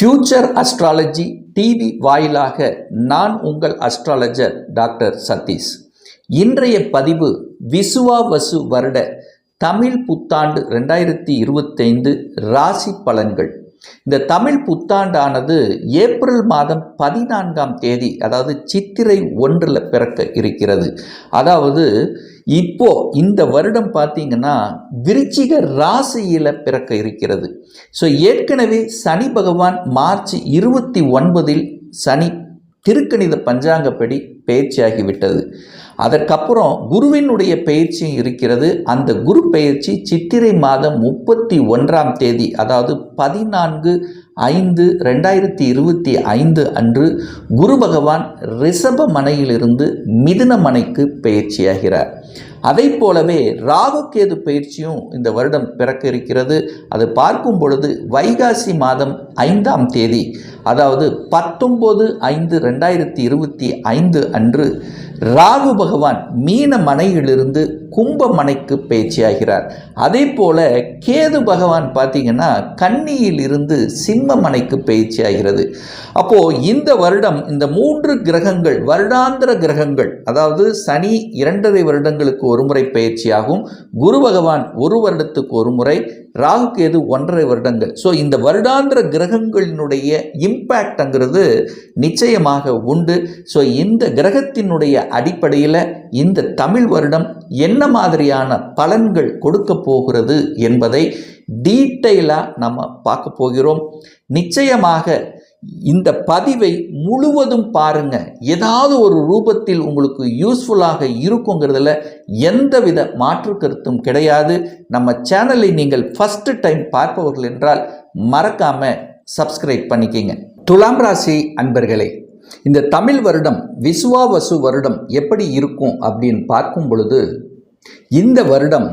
Future astrology TV வாயிலாக நான் உங்கள் அஸ்ட்ராலஜர் டாக்டர் சதீஷ். இன்றைய பதிவு விசுவாவசு வருட தமிழ் புத்தாண்டு ரெண்டாயிரத்தி இருபத்தைந்து ராசி பலன்கள். இந்த தமிழ் புத்தாண்டானது ஏப்ரல் மாதம் பதினான்காம் தேதி அதாவது சித்திரை ஒன்றில் பிறக்க இருக்கிறது. அதாவது இப்போ இந்த வருடம் பார்த்தீங்கன்னா விருச்சிக ராசியில் பிறக்க இருக்கிறது. ஸோ ஏற்கனவே சனி பகவான் மார்ச் இருபத்தி ஒன்பதில் சனி திருக்கணித பஞ்சாங்கப்படி பயிற்சியாகிவிட்டது அதற்கப்புறம் குருவினுடைய பயிற்சியும் இருக்கிறது. அந்த குரு பயிற்சி சித்திரை மாதம் முப்பத்தி ஒன்றாம் தேதி அதாவது பதினான்கு ஐந்து ரெண்டாயிரத்தி இருபத்தி ஐந்து அன்று குரு பகவான் ரிஷப மனையிலிருந்து மிதுன மனைக்கு பயிற்சியாகிறார். அதை போலவே ராகுகேது பயிற்சியும் இந்த வருடம் பிறக்க இருக்கிறது. அது பார்க்கும் பொழுது வைகாசி மாதம் ஐந்தாம் தேதி அதாவது பத்தொம்போது ஐந்து ரெண்டாயிரத்தி இருபத்தி ஐந்து அன்று ராகு பகவான் மீன மனையிலிருந்து கும்பமனைக்கு பேச்சியாகிறார். அதே போல கேது பகவான் பார்த்தீங்கன்னா கன்னியில் இருந்து சிம்மமனைக்கு மனைக்கு அப்போ இந்த வருடம் இந்த மூன்று கிரகங்கள் வருடாந்திர கிரகங்கள் அதாவது சனி இரண்டரை வருடங்களுக்கு ஒரு முறை பயிற்சியாகும் குரு பகவான் ஒரு வருடத்துக்கு ஒரு முறை ராகு கேது ஒன்றரை வருடங்கள். ஸோ இந்த வருடாந்திர கிரகங்களினுடைய இம்பேக்ட்ங்கிறது நிச்சயமாக உண்டு. ஸோ இந்த கிரகத்தினுடைய அடிப்படையில் இந்த தமிழ் வருடம் என்ன மாதிரியான பலன்கள் கொடுக்க போகிறது என்பதை டீட்டெயிலாக நம்ம பார்க்க போகிறோம். நிச்சயமாக இந்த பதிவை முழுவதும் பாருங்க. ஏதாவது ஒரு ரூபத்தில் உங்களுக்கு யூஸ்ஃபுல்லாக இருக்குங்கிறதுல எந்தவித மாற்று கருத்தும் கிடையாது. நம்ம சேனலை நீங்கள் ஃபஸ்ட்டு டைம் பார்ப்பவர்கள் என்றால் மறக்காம சப்ஸ்கிரைப் பண்ணிக்கிங்க. துலாம் ராசி அன்பர்களே இந்த தமிழ் வருடம் விசுவாவசு வருடம் எப்படி இருக்கும் அப்படின்னு பார்க்கும் பொழுது இந்த வருடம்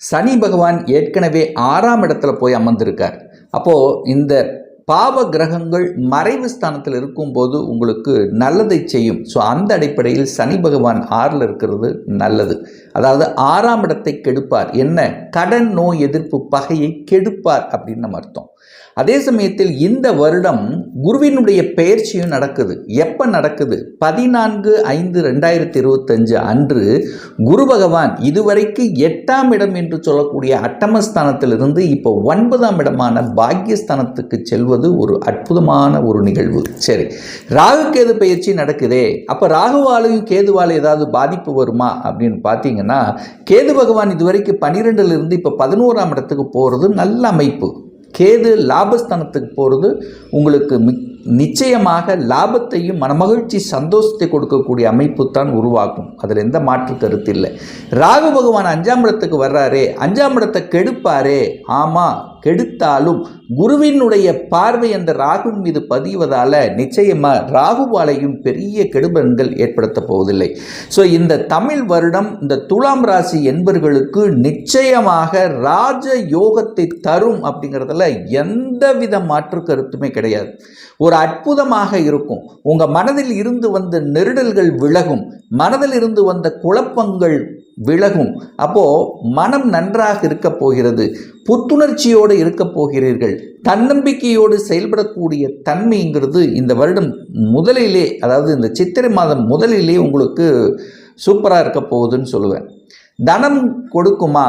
சனி பகவான் ஏற்கனவே ஆறாம் இடத்துல போய் அமர்ந்திருக்கார். அப்போது இந்த பாவ கிரகங்கள் மறைவு ஸ்தானத்தில் இருக்கும்போது உங்களுக்கு நல்லதை செய்யும். ஸோ அந்த அடிப்படையில் சனி பகவான் ஆறில் இருக்கிறது நல்லது. அதாவது ஆறாம் இடத்தை கெடுப்பார். என்ன? கடன் நோய் எதிர்ப்பு பகையை கெடுப்பார் அப்படின்னு நம்ம அர்த்தம். அதே சமயத்தில் இந்த வருடம் குருவினுடைய பெயர்ச்சியும் நடக்குது. எப்போ நடக்குது? பதினான்கு ஐந்து ரெண்டாயிரத்தி இருபத்தஞ்சு அன்று குரு பகவான் இதுவரைக்கு எட்டாம் இடம் என்று சொல்லக்கூடிய அட்டமஸ்தானத்திலிருந்து இப்போ ஒன்பதாம் இடமான பாக்கியஸ்தானத்துக்கு செல்வது ஒரு அற்புதமான ஒரு நிகழ்வு. சரி ராகு கேது பயிற்சி நடக்குதே. அப்போ ராகுவாலையும் கேதுவால் ஏதாவது பாதிப்பு வருமா அப்படின்னு பார்த்தீங்கன்னா கேது பகவான் இதுவரைக்கும் பன்னிரெண்டுலேருந்து இப்போ பதினோராம் இடத்துக்கு போகிறது நல்ல அமைப்பு. கேது லாபஸ்தானத்துக்கு போகிறது உங்களுக்கு நிச்சயமாக லாபத்தையும் மனமகிழ்ச்சி சந்தோஷத்தை கொடுக்கக்கூடிய அமைப்பு தான் உருவாக்கும். அதில் எந்த மாற்று கருத்து இல்லை. ராகு பகவான் அஞ்சாம் இடத்துக்கு வர்றாரே அஞ்சாம் இடத்தை கெடுப்பாரே. ஆமாம் கெடுத்தாலும் குருவினுடைய பார்வை அந்த ராகுவின் மீது பதிவதால் நிச்சயமாக ராகுவாலையும் பெரிய கெடுபன்கள் ஏற்படுத்த போவதில்லை. ஸோ இந்த தமிழ் வருடம் இந்த துலாம் ராசி என்பர்களுக்கு நிச்சயமாக ராஜ யோகத்தை தரும் அப்படிங்கிறதுல எந்தவித மாற்று கருத்துமே கிடையாது. ஒரு அற்புதமாக இருக்கும். உங்கள் மனதில் இருந்து வந்த நெருடல்கள் விலகும். மனதில் இருந்து வந்த குழப்பங்கள் விலகும். அப்போது மனம் நன்றாக இருக்க போகிறது. புத்துணர்ச்சியோடு இருக்க போகிறீர்கள். தன்னம்பிக்கையோடு செயல்படக்கூடிய தன்மைங்கிறது இந்த வருடம் முதலிலே அதாவது இந்த சித்திரை மாதம் முதலிலே உங்களுக்கு சூப்பராக இருக்க போகுதுன்னு சொல்லுவேன். தனம் கொடுக்குமா?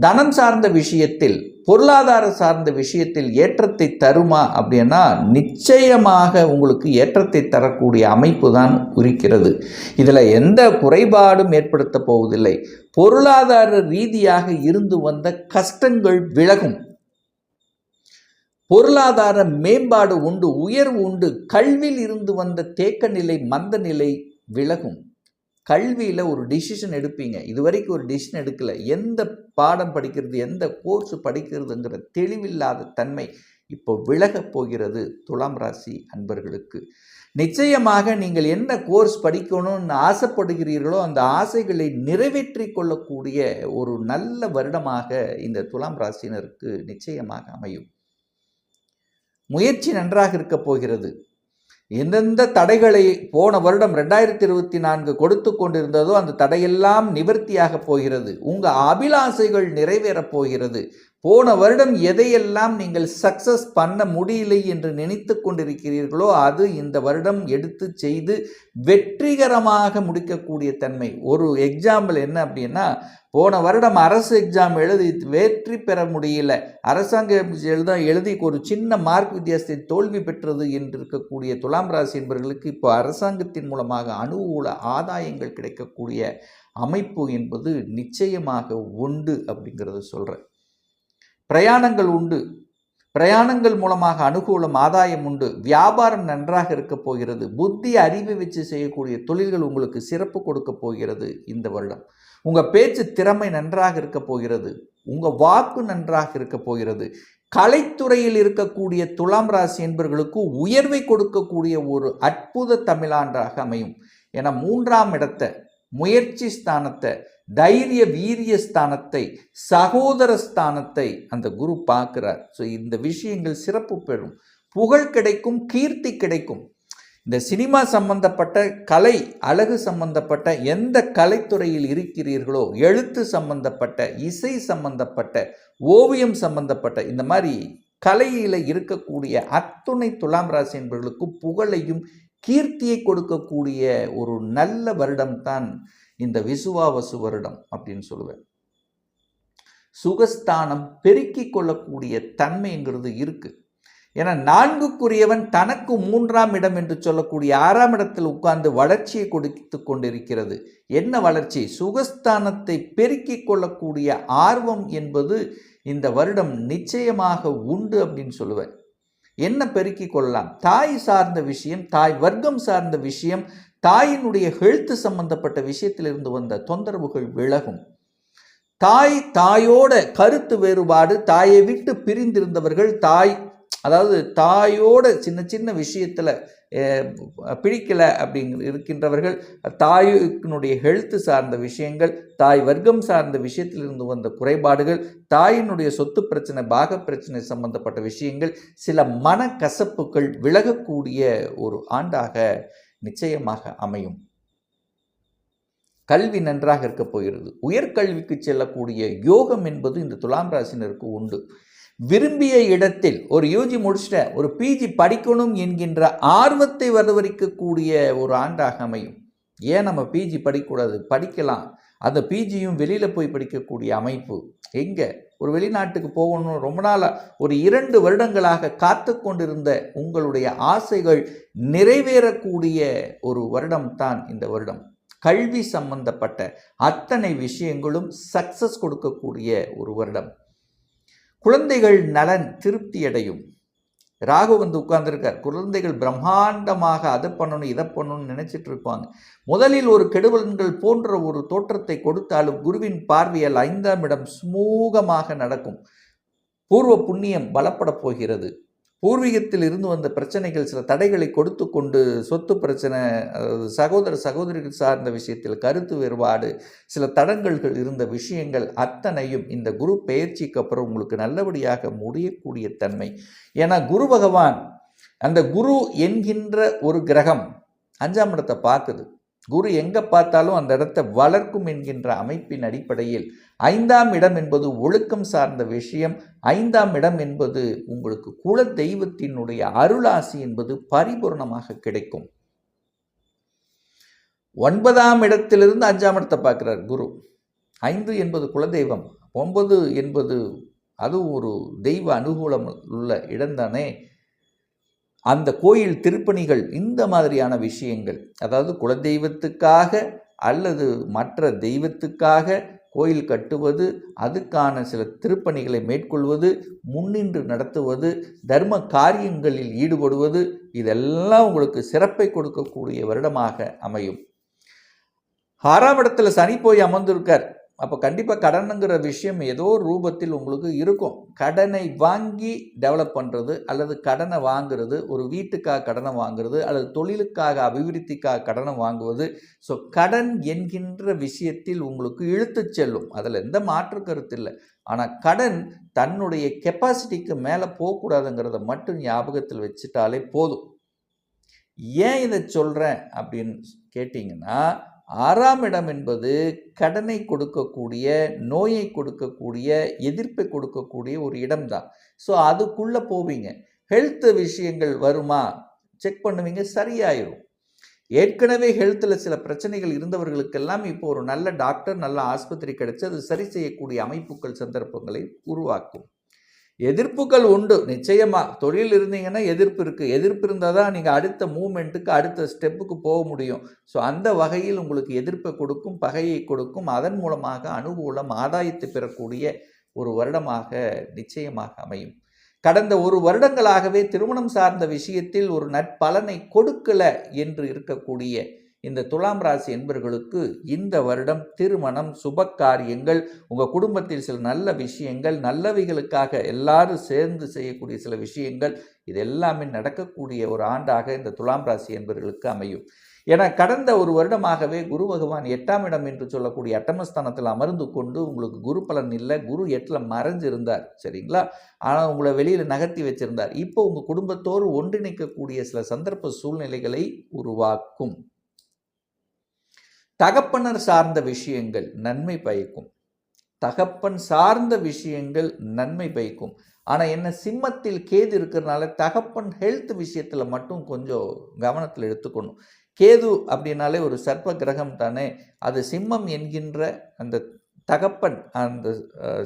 தனம் சார்ந்த விஷயத்தில் பொருளாதார சார்ந்த விஷயத்தில் ஏற்றத்தை தருமா? அப்படின்னா நிச்சயமாக உங்களுக்கு ஏற்றத்தை தரக்கூடிய அமைப்பு தான் குறிக்கிறது. இதில் எந்த குறைபாடும் ஏற்படுத்த போவதில்லை. பொருளாதார ரீதியாக இருந்து வந்த கஷ்டங்கள் விலகும். பொருளாதார மேம்பாடு உண்டு உயர்வு உண்டு கல்வியில் இருந்து வந்த தேக்க நிலை மந்த நிலை விலகும். கல்வியில் ஒரு டிசிஷன் எடுப்பீங்க. இது வரைக்கும் ஒரு டிசிஷன் எடுக்கலை. எந்த பாடம் படிக்கிறது எந்த கோர்ஸ் படிக்கிறதுங்கிற தெளிவில்லாத தன்மை இப்போ விலகப் போகிறது துலாம் ராசி அன்பர்களுக்கு. நிச்சயமாக நீங்கள் என்ன கோர்ஸ் படிக்கணும்னு ஆசைப்படுகிறீர்களோ அந்த ஆசைகளை நிறைவேற்றி கொள்ளக்கூடிய ஒரு நல்ல வருடமாக இந்த துலாம் ராசினருக்கு நிச்சயமாக அமையும். முயற்சி நன்றாக இருக்கப் போகிறது. எந்தெந்த தடைகளை போன வருடம் ரெண்டாயிரத்தி இருபத்தி நான்கு கொடுத்து கொண்டிருந்ததோ அந்த தடையெல்லாம் நிவர்த்தியாக போகிறது. உங்கள் அபிலாசைகள் நிறைவேறப் போகிறது. போன வருடம் எதையெல்லாம் நீங்கள் சக்சஸ் பண்ண முடியலை என்று நினைத்து கொண்டிருக்கிறீர்களோ அது இந்த வருடம் எடுத்து செய்து வெற்றிகரமாக முடிக்கக்கூடிய தன்மை. ஒரு எக்ஸாம்பிள் என்ன அப்படின்னா போன வருடம் அரசு எக்ஸாம் எழுதி வெற்றி பெற முடியல. அரசாங்க எழுத எழுதி ஒரு சின்ன மார்க் வித்தியாசத்தை தோல்வி பெற்றது என்று இருக்கக்கூடிய துலாம் ராசி என்பவர்களுக்கு இப்போ அரசாங்கத்தின் மூலமாக அனுகூல ஆதாயங்கள் கிடைக்கக்கூடிய அமைப்பு என்பது நிச்சயமாக உண்டு அப்படிங்கிறத சொல்கிறேன் பிரயாணங்கள் உண்டு. பிரயாணங்கள் மூலமாக அனுகூலம் ஆதாயம் உண்டு. வியாபாரம் நன்றாக இருக்க போகிறது. புத்தி அறிவை வச்சு செய்யக்கூடிய தொழில்கள் உங்களுக்கு சிறப்பு கொடுக்க போகிறது இந்த வருடம். உங்கள் பேச்சு திறமை நன்றாக இருக்க போகிறது. உங்கள் வாக்கு நன்றாக இருக்க போகிறது. கலைத்துறையில் இருக்கக்கூடிய துலாம் ராசி என்பவர்களுக்கு உயர்வை கொடுக்கக்கூடிய ஒரு அற்புத தமிழாண்டாக அமையும். என மூன்றாம் இடத்தை முயற்சி ஸ்தானத்தை தைரிய வீரிய ஸ்தானத்தை சகோதர ஸ்தானத்தை அந்த குரு பார்க்கிறார். ஸோ இந்த விஷயங்கள் சிறப்பு பெறும். புகழ் கிடைக்கும் கீர்த்தி கிடைக்கும். இந்த சினிமா சம்பந்தப்பட்ட கலை அழகு சம்பந்தப்பட்ட எந்த கலைத்துறையில் இருக்கிறீர்களோ எழுத்து சம்பந்தப்பட்ட இசை சம்பந்தப்பட்ட ஓவியம் சம்பந்தப்பட்ட இந்த மாதிரி கலையில் இருக்கக்கூடிய அத்துணை துலாம் ராசி என்பவர்களுக்கு புகழையும் கீர்த்தியை கொடுக்கக்கூடிய ஒரு நல்ல வருடம்தான் இந்த விசுவாவசு வருடம் அப்படின்னு சொல்லுவேன். சுகஸ்தானம் பெருக்கிக் கொள்ளக்கூடிய தன்மைங்கிறது இருக்கு. ஏன்னா நான்குக்குரியவன் தனக்கு மூன்றாம் இடம் என்று சொல்லக்கூடிய ஆறாம் இடத்தில் உட்கார்ந்து வளர்ச்சியை கொடுத்து கொண்டிருக்கிறது. என்ன வளர்ச்சி? சுகஸ்தானத்தை பெருக்கிக் கொள்ளக்கூடிய ஆர்வம் என்பது இந்த வருடம் நிச்சயமாக உண்டு அப்படின்னு சொல்லுவேன். என்ன பெருக்கிக் கொள்ளலாம்? தாய் சார்ந்த விஷயம் தாய் வர்க்கம் சார்ந்த விஷயம் தாயினுடைய ஹெல்த் சம்பந்தப்பட்ட விஷயத்திலிருந்து வந்த தொந்தரவுகள் விலகும். தாய் தாயோட கருத்து வேறுபாடு தாயை விட்டு பிரிந்திருந்தவர்கள் தாய் அதாவது தாயோட சின்ன சின்ன விஷயத்தில் பிடிக்கலை அப்படிங்க இருக்கின்றவர்கள் தாயினுடைய ஹெல்த்து சார்ந்த விஷயங்கள் தாய் வர்க்கம் சார்ந்த விஷயத்திலிருந்து வந்த குறைபாடுகள் தாயினுடைய சொத்து பிரச்சனை பாக பிரச்சனை சம்பந்தப்பட்ட விஷயங்கள் சில மன கசப்புகள் விலகக்கூடிய ஒரு ஆண்டாக நிச்சயமாக அமையும். கல்வி நன்றாக இருக்க போகிறது. உயர்கல்விக்கு செல்லக்கூடிய யோகம் என்பது இந்த துலாம் ராசினருக்கு உண்டு. விரும்பிய இடத்தில் ஒரு யூஜி முடிச்சிட்ட ஒரு பிஜி படிக்கணும் என்கின்ற ஆர்வத்தை வரவரிக்கக்கூடிய ஒரு ஆண்டாக அமையும். ஏன் நம்ம பிஜி படிக்கக்கூடாது? படிக்கலாம். அந்த பிஜியும் வெளியில் போய் படிக்கக்கூடிய அமைப்பு. எங்கே? ஒரு வெளிநாட்டுக்கு போகணும் ரொம்ப நாளாக ஒரு இரண்டு வருடங்களாக காத்து கொண்டிருந்த உங்களுடைய ஆசைகள் நிறைவேறக்கூடிய ஒரு வருடம் தான் இந்த வருடம். கல்வி சம்பந்தப்பட்ட அத்தனை விஷயங்களும் சக்சஸ் கொடுக்கக்கூடிய ஒரு வருடம். குழந்தைகள் நலன் திருப்தி அடையும் ராகு வந்து உட்கார்ந்துருக்கார். குழந்தைகள் பிரம்மாண்டமாக அதை பண்ணணும் இதை பண்ணணும்னு நினச்சிட்டு இருப்பாங்க. முதலில் ஒரு கெடுவலன்கள் போன்ற ஒரு தோற்றத்தை கொடுத்தாலும் குருவின் பார்வையால் ஐந்தாம் இடம் சுமூகமாக நடக்கும். பூர்வ புண்ணியம் பலப்பட போகிறது. பூர்வீகத்தில் இருந்து வந்த பிரச்சனைகள் சில தடைகளை கொடுத்து கொண்டு சொத்து பிரச்சனை சகோதர சகோதரிகள் சார்ந்த விஷயத்தில் கருத்து வேறுபாடு சில தடங்கல்கள் இருந்த விஷயங்கள் அத்தனையும் இந்த குரு பயிற்சிக்கு அப்புறம் உங்களுக்கு நல்லபடியாக முடியக்கூடிய தன்மை. ஏன்னா குரு பகவான் அந்த குரு என்கின்ற ஒரு கிரகம் அஞ்சாம் இடத்தை பார்க்குது. குரு எங்கே பார்த்தாலும் அந்த இடத்தை வளர்க்கும் என்கின்ற அமைப்பின் அடிப்படையில் ஐந்தாம் இடம் என்பது ஒழுக்கம் சார்ந்த விஷயம். ஐந்தாம் இடம் என்பது உங்களுக்கு குல தெய்வத்தினுடைய அருளாசி என்பது பரிபூர்ணமாக கிடைக்கும். ஒன்பதாம் இடத்திலிருந்து அஞ்சாம் இடத்தை பார்க்கிறார் குரு. ஐந்து என்பது குலதெய்வம் ஒன்பது என்பது அது ஒரு தெய்வ அனுகூலம் உள்ள இடம்தானே அந்த கோயில் திருப்பணிகள் இந்த மாதிரியான விஷயங்கள் அதாவது குலதெய்வத்துக்காக அல்லது மற்ற தெய்வத்துக்காக கோயில் கட்டுவது அதுக்கான சில திருப்பணிகளை மேற்கொள்வது முன்னின்று நடத்துவது தர்ம காரியங்களில் ஈடுபடுவது இதெல்லாம் உங்களுக்கு சிறப்பை கொடுக்கக்கூடிய வருடமாக அமையும். ஆறாம் இடத்துல சனி போய் அமர்ந்திருக்கார். அப்போ கண்டிப்பாக கடனுங்கிற விஷயம் ஏதோ ஒரு ரூபத்தில் உங்களுக்கு இருக்கும். கடனை வாங்கி டெவலப் பண்ணுறது அல்லது கடனை வாங்குறது ஒரு வீட்டுக்காக கடனை வாங்குறது அல்லது தொழிலுக்காக அபிவிருத்திக்காக கடனை வாங்குவது. ஸோ கடன் என்கின்ற விஷயத்தில் உங்களுக்கு இழுத்து செல்லும். அதில் எந்த மாற்று கருத்து இல்லை. ஆனால் கடன் தன்னுடைய கெப்பாசிட்டிக்கு மேலே போகக்கூடாதுங்கிறத மட்டும் ஞாபகத்தில் வச்சுட்டாலே போதும். ஏன் இதை சொல்கிறேன் அப்படின்னு கேட்டிங்கன்னா ஆறாம் இடம் என்பது கடனை கொடுக்கக்கூடிய நோயை கொடுக்கக்கூடிய எதிர்ப்பை கொடுக்கக்கூடிய ஒரு இடம்தான். ஸோ அதுக்குள்ளே போவீங்க. ஹெல்த் விஷயங்கள் வருமா? செக் பண்ணுவீங்க சரியாயிரும். ஏற்கனவே ஹெல்த்தில் சில பிரச்சனைகள் இருந்தவர்களுக்கெல்லாம் இப்போ ஒரு நல்ல டாக்டர் நல்ல ஆஸ்பத்திரி கிடைச்சி அது சரி செய்யக்கூடிய அமைப்புகள் சந்தர்ப்பங்களை உருவாக்கும். எதிர்ப்புகள் உண்டு. நிச்சயமாக தொழில் இருந்தீங்கன்னா எதிர்ப்பு இருக்குது எதிர்ப்பு இருந்தால் தான் நீங்கள் அடுத்த மூமெண்ட்டுக்கு அடுத்த ஸ்டெப்புக்கு போக முடியும். ஸோ அந்த வகையில் உங்களுக்கு எதிர்ப்பை கொடுக்கும் பகையை கொடுக்கும். அதன் மூலமாக அனுகூலம் ஆதாயத்தை பெறக்கூடிய ஒரு வருடமாக நிச்சயமாக அமையும். கடந்த ஒரு வருடங்களாகவே திருமணம் சார்ந்த விஷயத்தில் ஒரு நற்பலனை கொடுக்கல என்று இருக்கக்கூடிய இந்த துலாம் ராசி என்பர்களுக்கு இந்த வருடம் திருமணம் சுப காரியங்கள் உங்கள் குடும்பத்தில் சில நல்ல விஷயங்கள் நல்லவைகளுக்காக எல்லாரும் சேர்ந்து செய்யக்கூடிய சில விஷயங்கள் இது எல்லாமே நடக்கக்கூடிய ஒரு ஆண்டாக இந்த துலாம் ராசி என்பவர்களுக்கு அமையும். ஏன்னா கடந்த ஒரு வருடமாகவே குரு பகவான் எட்டாம் இடம் என்று சொல்லக்கூடிய அட்டமஸ்தானத்தில் அமர்ந்து கொண்டு உங்களுக்கு குரு பலன் இல்லை குரு எட்டில் மறைஞ்சு இருந்தார் சரிங்களா? ஆனால் உங்களை வெளியில் நகர்த்தி வச்சிருந்தார். இப்போ உங்கள் குடும்பத்தோடு ஒன்றிணைக்கக்கூடிய சில சந்தர்ப்ப சூழ்நிலைகளை உருவாக்கும். தகப்பனர் சார்ந்த விஷயங்கள் நன்மை பயக்கும். தகப்பன் சார்ந்த விஷயங்கள் நன்மை பயக்கும். ஆனால் என்ன சிம்மத்தில் கேது இருக்கிறதுனால தகப்பன் ஹெல்த் விஷயத்தில் மட்டும் கொஞ்சம் கவனத்தில் எடுத்துக்கணும். கேது அப்படின்னாலே ஒரு சர்ப்ப கிரகம் தானே. அது சிம்மம் என்கின்ற அந்த தகப்பன் அந்த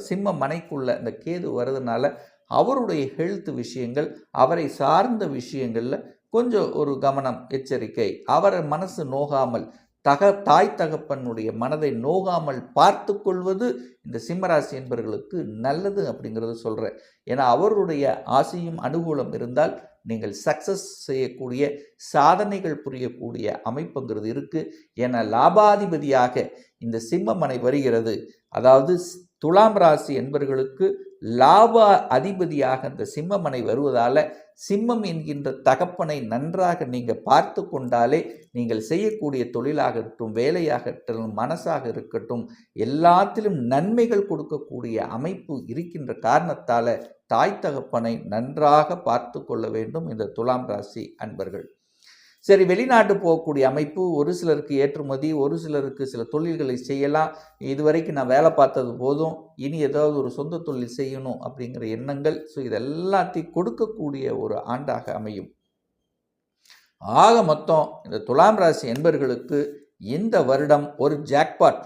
சிம்ம மனைக்குள்ள அந்த கேது வர்றதுனால அவருடைய ஹெல்த் விஷயங்கள் அவரை சார்ந்த விஷயங்களில் கொஞ்சம் ஒரு கவனம் எச்சரிக்கை. அவரை மனசு நோகாமல் தக தாய் தகப்பனுடைய மனதை நோகாமல் பார்த்து கொள்வது இந்த சிம்மராசி என்பவர்களுக்கு நல்லது அப்படிங்கிறத சொல்கிறேன் ஏன்னா அவருடைய ஆசையும் அனுகூலம் இருந்தால் நீங்கள் சக்சஸ் செய்யக்கூடிய சாதனைகள் புரியக்கூடிய அமைப்புங்கிறது இருக்குது என லாபாதிபதியாக இந்த சிம்மமனை வருகிறது. அதாவது துலாம் ராசி என்பவர்களுக்கு லாப அதிபதியாக அந்த சிம்மமனை வருவதால் சிம்மம் என்கின்ற தகப்பனை நன்றாக நீங்கள் பார்த்து கொண்டாலே நீங்கள் செய்யக்கூடிய தொழிலாகட்டும் வேலையாகட்டும் மனசாக இருக்கட்டும் எல்லாத்திலும் நன்மைகள் கொடுக்கக்கூடிய அமைப்பு இருக்கின்ற காரணத்தால் தாய் தகப்பனை நன்றாக பார்த்து கொள்ள வேண்டும் இந்த துலாம் ராசி அன்பர்கள். சரி வெளிநாட்டு போகக்கூடிய அமைப்பு ஒரு சிலருக்கு ஏற்றுமதி ஒரு சிலருக்கு சில தொழில்களை செய்யலாம். இதுவரைக்கும் நான் வேலை பார்த்தது போதும். இனி ஏதாவது ஒரு சொந்த தொழில் செய்யணும் அப்படிங்கிற எண்ணங்கள். ஸோ இதெல்லாத்தையும் கொடுக்கக்கூடிய ஒரு ஆண்டாக அமையும். ஆக மொத்தம் இந்த துலாம் ராசி என்பர்களுக்கு இந்த வருடம் ஒரு ஜாக்பாட்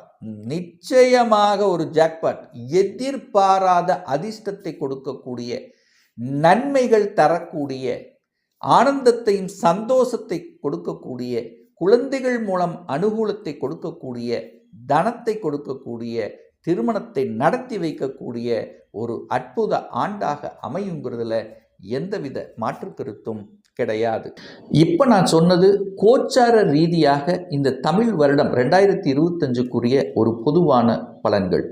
நிச்சயமாக ஒரு ஜாக்பாட் எதிர்பாராத அதிர்ஷ்டத்தை கொடுக்கக்கூடிய நன்மைகள் தரக்கூடிய ஆனந்தத்தையும் சந்தோஷத்தை கொடுக்கக்கூடிய குழந்தைகள் மூலம் அனுகூலத்தை கொடுக்கக்கூடிய தனத்தை கொடுக்கக்கூடிய திருமணத்தை நடத்தி வைக்கக்கூடிய ஒரு அற்புத ஆண்டாக அமையுங்கிறதுல எந்தவித மாற்று கருத்தும் கிடையாது. இப்போ நான் சொன்னது கோச்சார ரீதியாக இந்த தமிழ் வருடம் ரெண்டாயிரத்தி இருபத்தஞ்சுக்குரிய ஒரு பொதுவான பலன்கள்.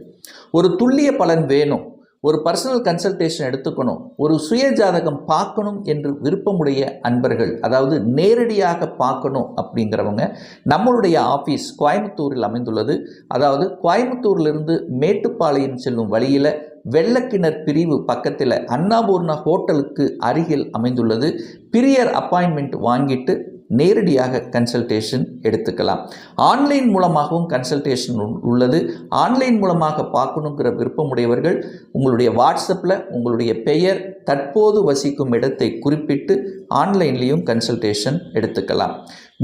ஒரு துல்லிய பலன் வேணும். ஒரு பர்சனல் கன்சல்டேஷன் எடுத்துக்கணும். ஒரு சுய ஜாதகம் பார்க்கணும் என்று விருப்பமுடைய அன்பர்கள் அதாவது நேரடியாக பார்க்கணும் அப்படிங்கிறவங்க நம்மளுடைய ஆஃபீஸ் கோயம்புத்தூரில் அமைந்துள்ளது. அதாவது கோயம்புத்தூர்லேருந்து மேட்டுப்பாளையம் செல்லும் வழியில் வெள்ளக்கிணர் பிரிவு பக்கத்தில் அன்னாபூர்ணா ஹோட்டலுக்கு அருகில் அமைந்துள்ளது. பிரியர் அப்பாயின்மெண்ட் வாங்கிட்டு நேரடியாக கன்சல்டேஷன் எடுத்துக்கலாம். ஆன்லைன் மூலமாகவும் கன்சல்டேஷன் உள்ளது. ஆன்லைன் மூலமாக பார்க்கணுங்கிற விருப்பமுடையவர்கள் உங்களுடைய வாட்ஸ்அப்பில் உங்களுடைய பெயர் தற்போது வசிக்கும் இடத்தை குறிப்பிட்டு ஆன்லைன்லேயும் கன்சல்டேஷன் எடுத்துக்கலாம்.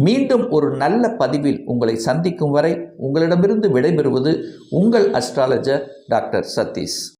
மீண்டும் ஒரு நல்ல பதிவில் உங்களை சந்திக்கும் வரை உங்களிடமிருந்து விடைபெறுவது உங்கள் அஸ்ட்ராலஜர் டாக்டர் சதீஷ்.